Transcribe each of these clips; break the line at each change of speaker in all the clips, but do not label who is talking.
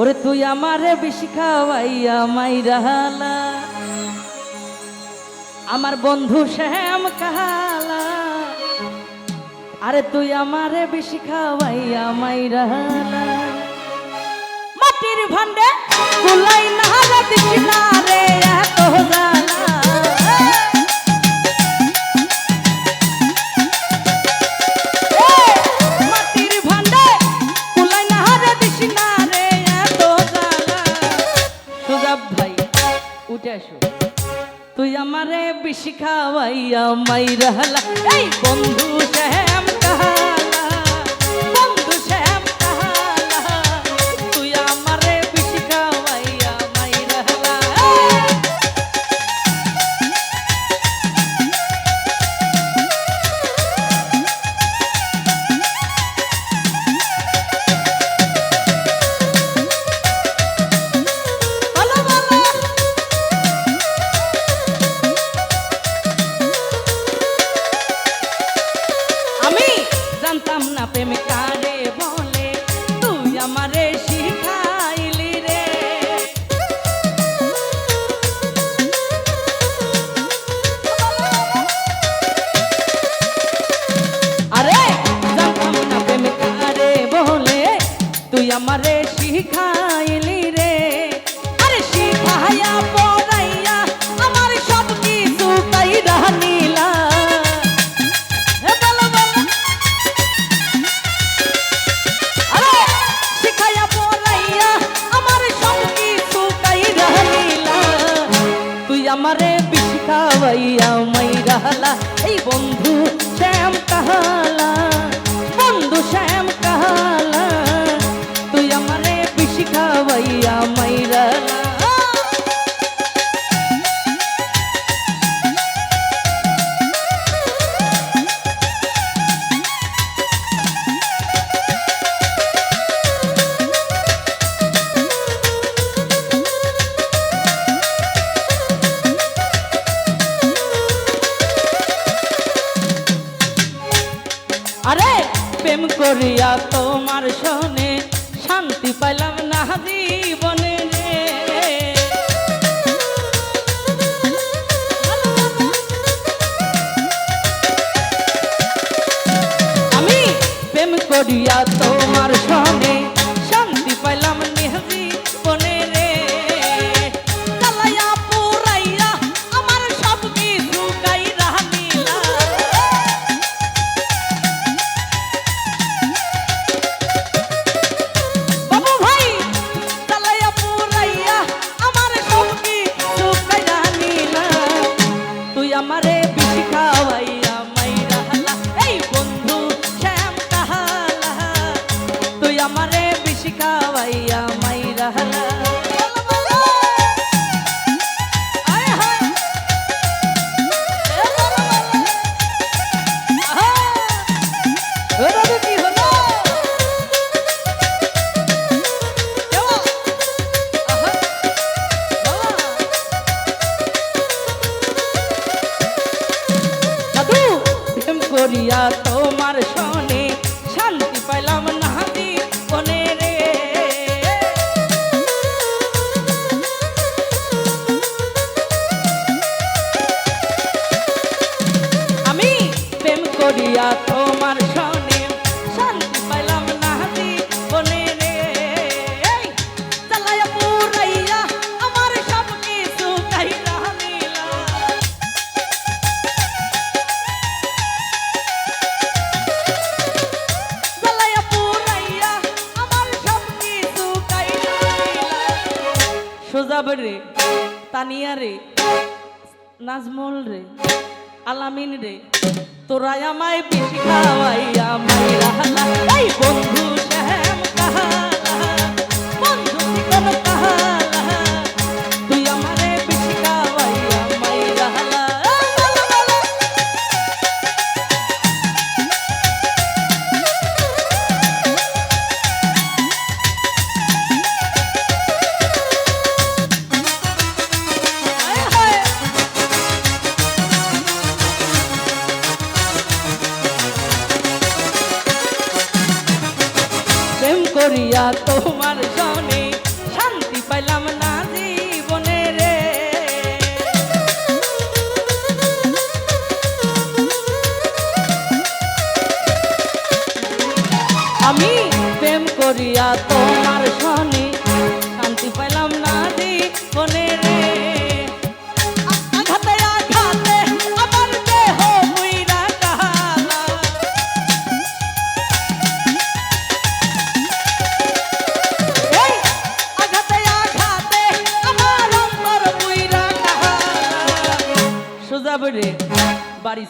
ওরে তুই আমারে বেশি খাওয়াইয়া আমার বন্ধু শ্যাম কালা আরে তুই আমারে বেশি খাওয়াইয়া রাহালা মাটির ভান্ডে কুলাই না কালা এই বন্ধু শ্যাম কাহালা করিয়া তোমার শোনে শান্তি পাইলাম না জীবনে। আমি প্রেম করিয়া তোমার শোনে হইয়া তোমার সনে শান্তি পাইলাম না কোনে রে। আমি প্রেম করিয়া গুলাবের রে, তানিয়া রে, নাজমল রে, আলামিন রে। তোরা আমায় পিঠি খাওয়াই আমায় বন্ধু শ্যাম কাহা বন্ধু কাহা করিয়া তোমার জনে শান্তি পাইলাম না জীবনে রে। আমি প্রেম করিয়া তোমার শনি শান্তি পাইলাম না জীবনে রে।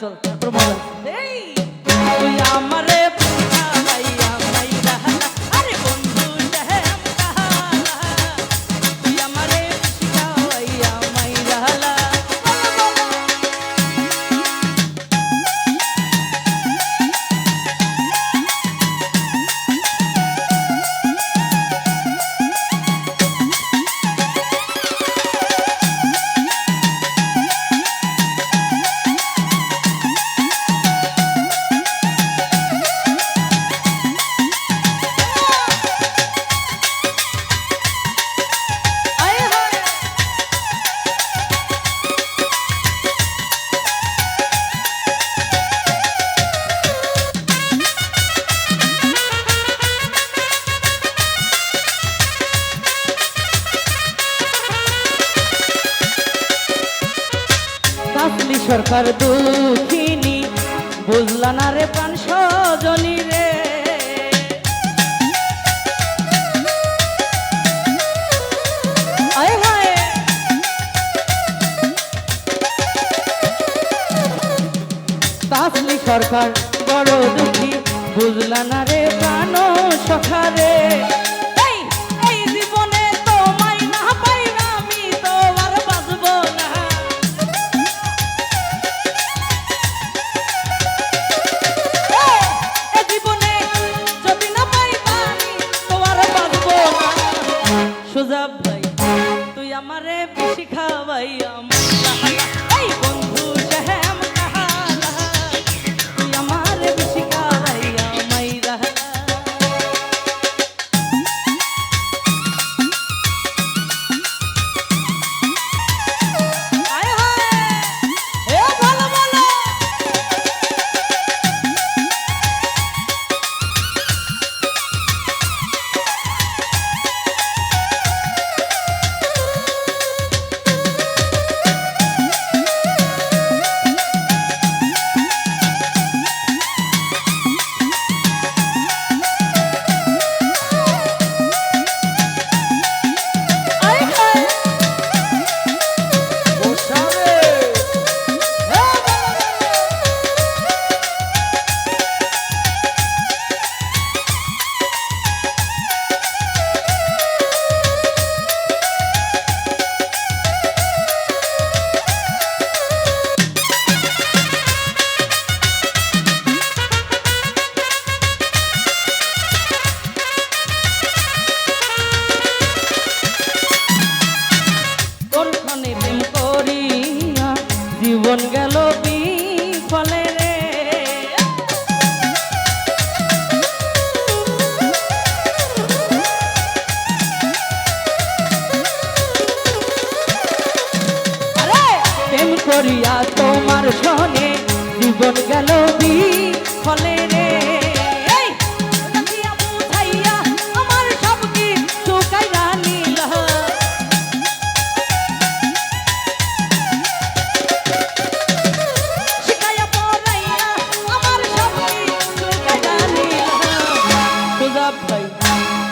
বাড়ি সরকার দুঃখিনী, বুঝলা না রে প্রাণ সজনী রে। হায়। সরকার বড় দুঃখী, বুঝলা না রে প্রাণ সখারে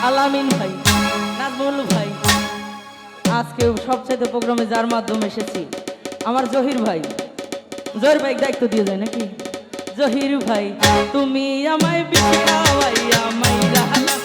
আলামিন ভাই, নাজমুল ভাই, আজকে সবচাইতে প্রোগ্রামে যার মাধ্যমে এসেছি, আমার জহির ভাই। জহির ভাই, দায়িত্ব দিয়ে যায় নাকি? জহির ভাই, তুমি আমায় বিছাওয়াই আমায় রাহলা